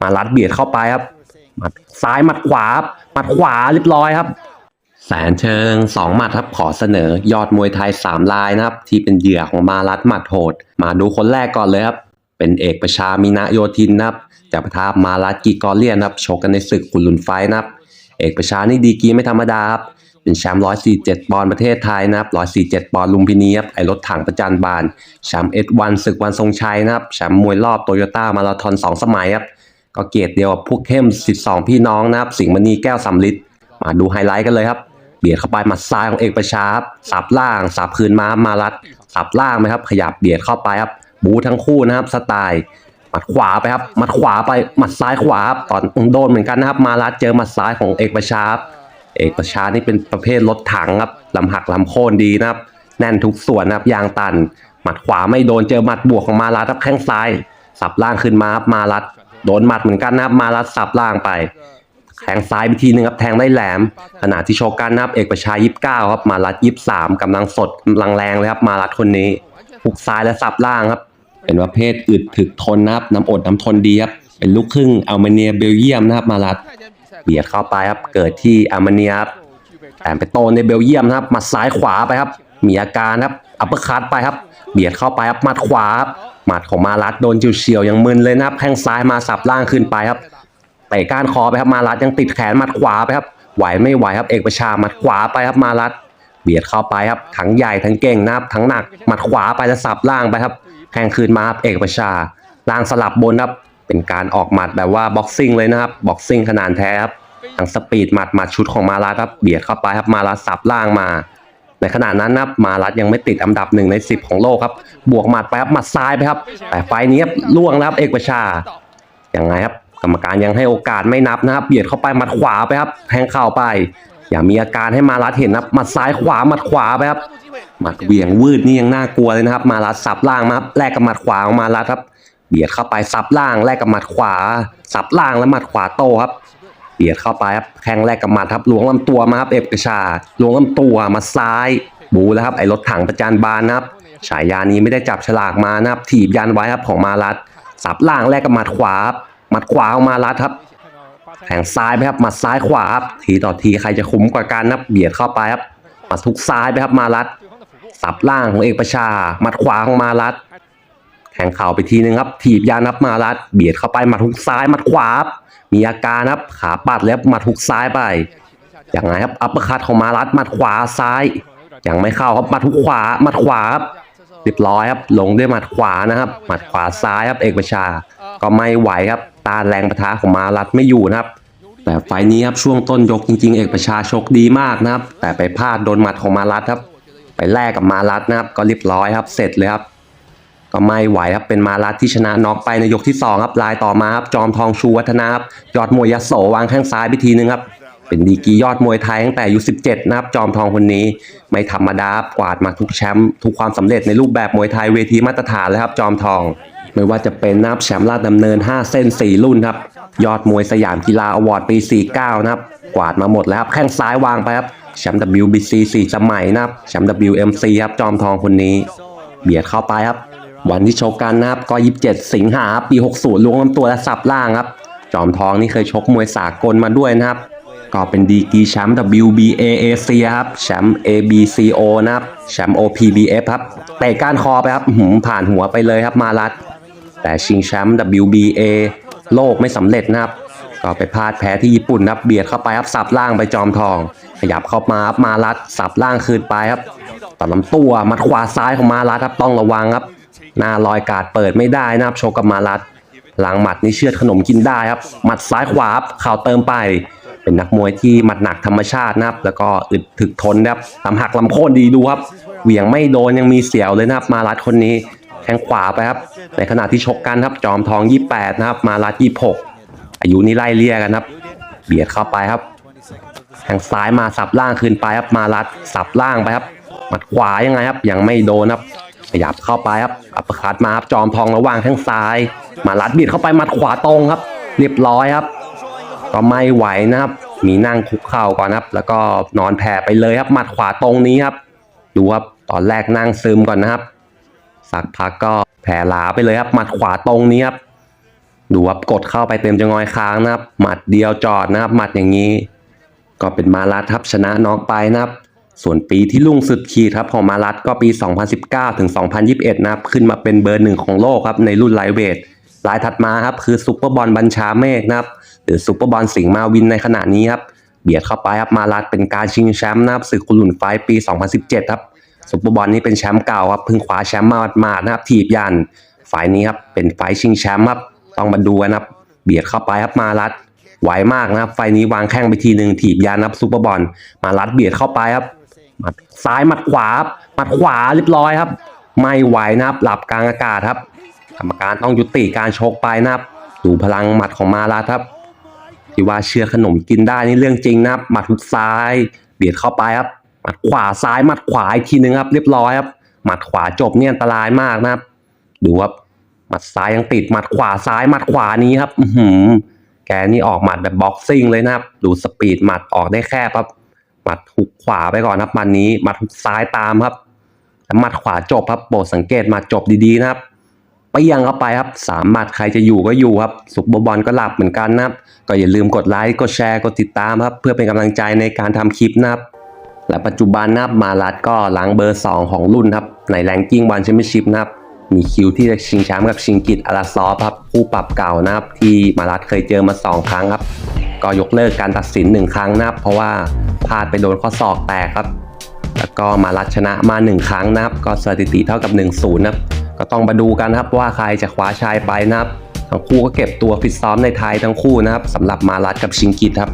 มารัดเบียดเข้าไปครับมัดซ้ายมัดขวาครับหมัดขวาเรียบร้อยครับ แสนเชิงสองหมัดครับขอเสนอยอดมวยไทยสามลายนะครับ ที่เป็นเหยื่อของมารัดหมัดโหด มาดูคนแรกก่อนเลยครับเป็นเอกประชามินะโยธินนะครับจากประทามารัดกีกอเลียนนะครับโชกกันในศึกขุนลุนไฟนะครับ เอกประชานี่ดีกรีไม่ธรรมดาครับเป็นแชมป์147ปอนด์ประเทศไทยนะครับ147ปอนด์ลุมพินีครับไอรถถังประจันบานแชมป์เอ็ดวันศึกวันทรงชัยนะครับแชมป์มวยรอบโตโยต้ามาราธอน2สมัยครับ ก็เกียรติเดียวกับพวกเข้ม 12 พี่น้องนะครับ สิงห์มณีแก้วสำลิดมาดูไฮไลท์กันเลยครับ เบียดเข้าไปมัดซ้ายของเอกประชาครับสับล่างสับคืนมามารัดสับล่างไหมครับ ขยับเบียดเข้าไปครับ บูทั้งคู่นะครับสไตล์หมัดขวาไปครับหมัดขวาไปหมัดซ้ายขวาครับตอนโดนเหมือนกันนะครับ มารัดเจอหมัดซ้ายของเอกประชาครับเอกประชานี่เป็นประเภทรถถังครับลำหักลำโค่นดีนะครับ แน่นทุกส่วนนะครับยางตัน หมัดขวาไม่โดนเจอหมัดบวกของมารัดครับแข้งซ้าย สับล่างขึ้นมาครับมารัด โดนหมัดเหมือนกันนะครับ มารัดสับล่างไป แทงซ้ายไปทีนึงครับ แทงได้แหลม ขณะที่โชกันนะครับ เอกประชายิบเก้าครับ มารัดยิบสามกำลังสดกำลังแรงเลยครับ มารัดคนนี้หุกซ้ายและสับล่างครับ เป็นประเภทอึดถึกทนนะครับ น้ำอดน้ำทนดีครับ เป็นลูกครึ่งอัลเมเนียเบลเยียมนะครับ มารัดเบียดเข้าไปครับ เกิดที่อาร์เมเนียครับแต่ไปโตในเบลเยียมนะครับหมัดซ้ายขวาไปครับ มีอาการครับ อัปเปอร์คัตไปครับ เบียดเข้าไปครับหมัดขวาครับ หมัดของมารัดโดนจิวเฉียวยังมึนเลยนะครับแข้งซ้ายมาสับล่างขึ้นไปครับเตะก้านคอไปครับมารัดยังติดแขนหมัดขวาไปครับไหวไม่ไหวครับเอกประชาหมัดขวาไปครับมารัดเบียดเข้าไปครับทั้งใหญ่ทั้งเก่งนะครับทั้งหนักหมัดขวาไปแล้วสับล่างไปครับแข่งคืนมาครับเอกประชาล่างสลับบนครับเป็นการออกหมัดแบบว่าบ็อกซิ่งเลยนะครับบ็อกซิ่งขนาดแท้ครับทั้งสปีดหมัดหมัดชุดของมารัสครับเบียดเข้าไปครับมารัสสับล่างมา ในขณะนั้นนะครับมารัสยังไม่ติดอันดับหนึ่งใน 10 ของโลกครับ บวกหมัดไปครับหมัดซ้ายไปครับ แต่ไฟนี้ล่วงแล้วครับเอกประชาอยังไงครับกรรมการยังให้โอกาสไม่นับนะครับเบียดเข้าไปหมัดขวาไปครับแทงเข่าไป อย่ามีอาการให้มารัสเห็นนะครับหมัดซ้ายขวาหมัดขวาไปครับหมัดเวี่ยงวืดนี่ยังน่ากลัวเลยนะครับ มารัสสับล่างมาครับแลกกับหมัดขวาของมารัสครับเบียดเข้าไปสับล่างแลกกับหมัดขวา สับล่างแล้วหมัดขวาโตครับ เบียดเข้าไปครับแข้งแรกกับหมัดครับหลวงลำตัวมาครับเอกชาหลวงลำตัวมาซ้าย บูแล้วครับไอ้รถถังประจานบานนะครับฉายานี้ไม่ได้จับฉลากมานะครับถีบยันไว้ครับของมารัดสับล่างแรกกับหมัดขวาครับหมัดขวาของมารัดครับแทงซ้ายไปครับหมัดซ้ายขวาครับทีต่อทีใครจะคุ้มกว่ากันนะครับเบียดเข้าไปครับหมัดทุกซ้ายไปครับมารัดสับล่างของเอกประชาหมัดขวาของมารัด แทงเข่าไปทีนึงครับ ถีบยานับมารัด เบียดเข้าไปหมัดหุกซ้ายหมัดขวา มีอาการครับ ขาปัดแล้วหมัดหุกซ้ายไปอย่างไรครับอัปเปอร์คัตของมารัดหมัดขวาซ้ายยังไม่เข้าครับหมัดหุกขวาหมัดขวาครับเรียบร้อยครับลงด้วยหมัดขวานะครับ หมัดขวาซ้ายครับเอกประชา ก็ไม่ไหวครับ ตาแรงประทะของมารัดไม่อยู่นะครับ แต่ไฟล์นี้ครับช่วงต้นยกจริง ๆ เอกประชาชกดีมากนะครับ แต่ไปพลาดโดนหมัดของมารัดครับ ไปแลกกับมารัดนะครับ ก็เรียบร้อยครับ เสร็จเลยครับ ก็ไม่ไหวครับเป็นมารัดที่ชนะน็อกไปในยกที่2ครับลายต่อมาครับจอมทองชูวัฒนาครับยอดมวยยโสวางแข้งซ้ายไปทีนึงครับเป็นดีกียอดมวยไทยตั้งแต่อายุ17 นะครับ จอมทองคนนี้ไม่ธรรมดาครับกวาดมาทุกแชมป์ทุกความสำเร็จในรูปแบบมวยไทยเวทีมาตรฐานเลยครับ จอมทอง ไม่ว่าจะเป็นนับแชมป์ราชดำเนิน 5 เส้น 4 รุ่นครับ ยอดมวยสยามกีฬาอวอร์ดปี 49 นะครับ กวาดมาหมดแล้วครับ แข้งซ้ายวางไปครับแชมป์ WBC 4 สมัยนะครับแชมป์ WMC ครับจอมทองคนนี้ เบียดเข้าไปครับ วันที่ชกกันนะครับก็27 สิงหาปี 60ล้วงลำตัวและสับล่างครับ จอมทองนี่เคยชกมวยสากลมาด้วยนะครับ ก็เป็นดีกีแชมป์ WBA เอเชียครับ แชมป์ ABCO นะครับ แชมป์ OPBF ครับเตะก้านคอไปครับหือผ่านหัวไปเลยครับมารัด แต่ชิงแชมป์ WBA โลกไม่สำเร็จนะครับก็ไปพลาดแพ้ที่ญี่ปุ่นนะครับเบียดเข้าไปครับสับล่างไปจอมทอง ขยับเข้ามาครับมารัดสับล่างคืนไปครับตัดลำตัวมัดขวาซ้ายของมารัดครับต้องระวังครับ หน้าลอยกาดเปิดไม่ได้นะครับโชกกับมารัด หลังหมัดนี่เชือดขนมกินได้ครับ หมัดซ้ายขวาครับเข่าเติมไป เป็นนักมวยที่หมัดหนักธรรมชาตินะครับ แล้วก็อึดถึกทนนะครับลำหักลำโค่นดีดูครับ เหวี่ยงไม่โดนยังมีเสียวเลยนะครับ มารัดคนนี้แทงขวาไปครับ ในขณะที่ชกกันครับ จอมทอง 28 นะครับ มารัด 26 อายุนี่ไล่เลี่ยกันครับ เบียดเข้าไปครับ แทงซ้ายมาสับล่างคืนไปครับ มารัดสับล่างไปครับ หมัดขวายังไงครับ ยังไม่โดนครับ ยับเข้าไปครับอัปร์คัตมาครับจอมทองระว่างแข้งซ้าย มารัดบีดเข้าไปมัดขวาตรงครับ เรียบร้อยครับ ก็ไม่ไหวนะครับ มีนั่งคุกเข่าก่อนครับ แล้วก็นอนแผ่ไปเลยครับ มัดขวาตรงนี้ครับ ดูครับตอนแรกนั่งซึมก่อนนะครับ สักพักก็แผ่หลาไปเลยครับ มัดขวาตรงนี้ครับดูครับกดเข้าไปเต็มจะงอยค้างนะครับ หมัดเดียวจอดนะครับ หมัดอย่างนี้ ก็เป็นมารัตครับชนะน็อกไปนะครับ ส่วนปีที่ลุ่งสุดขีดครับของมารัตก็ปี 2019 ถึง 2021 นะครับ ขึ้นมาเป็นเบอร์หนึ่งของโลกครับในรุ่นไลท์เวทรายถัดมาครับคือซุปเปอร์บอลบัญชาเมฆนะครับหรือซุปเปอร์บอลสิงห์มาวินในขณะนี้ครับเบียดเข้าไปครับมารัตเป็นการชิงแชมป์นะครับศึกคุรุนไฟปี 2017 ครับซุปเปอร์บอลนี้เป็นแชมป์เก่าครับเพิ่งคว้าแชมป์มาหมาดๆนะครับถีบยันไฟท์นี้ครับเป็นไฟท์ชิงแชมป์ครับต้องมาดูกันครับ เบียดเข้าไปครับมารัตไหวมากนะครับไฟนี้วางแข้งไปทีหนึ่งถีบยันครับซุปเปอร์บอลมารัตเบียดเข้าไปครับ หมัดซ้ายหมัดขวาหมัดขวาเรียบร้อยครับ ไม่ไหวนะครับหลับกลางอากาศครับ กรรมการต้องยุติการชกไปนะครับ ดูพลังหมัดของมาลาครับที่ว่าเชื่อขนมกินได้นี่เรื่องจริงนะครับหมัดหุดซ้ายเบียดเข้าไปครับหมัดขวาซ้ายหมัดขวาอีกทีนึงครับ เรียบร้อยครับหมัดขวาจบเนี่ยอันตรายมากนะครับ ดูครับหมัดซ้ายยังติดหมัดขวาซ้ายหมัดขวานี้ครับ อืแกนี่ออกหมัดแบบบ็อกซิ่งเลยนะครับ ดูสปีดหมัดออกได้แคบครับ หมัดหุกขวาไปก่อนครับมัดนี้หมัดหุกซ้ายตามครับหมัดขวาจบครับโปรดสังเกตหมัดจบดีๆนะครับไปยังเข้าไปครับสามหมัดใครจะอยู่ก็อยู่ครับสุกบอลก็หลับเหมือนกันนะครับ ก็อย่าลืมกดไลค์กดแชร์กดติดตามครับ เพื่อเป็นกำลังใจในการทำคลิปนะครับ และปัจจุบันนะครับมาลัดก็หลังเบอร์ 2 ของรุ่นครับในแรงกิ้งวันแชมเปี้ยนชิพนะครับมีคิวที่จะชิงแชมป์กับชิงกิตอาราซอฟครับ ผู้ปรับเก่านะครับที่มาลัดเคยเจอมา 2 ครั้งครับ ก็ยกเลิกการตัดสิน1ครั้งนะครับเพราะว่าพลาดไปโดนข้อศอกแตกครับ แล้วก็มาลัดชนะมา 1 ครั้งนะครับ ก็สถิติเท่ากับ 1-0นะครับก็ต้องมาดูกันนะครับว่าใครจะคว้าชายไปนะครับทั้งคู่ก็เก็บตัวฟิตซ้อมในไทยทั้งคู่นะครับสำหรับมารัดกับชิงกิตครับ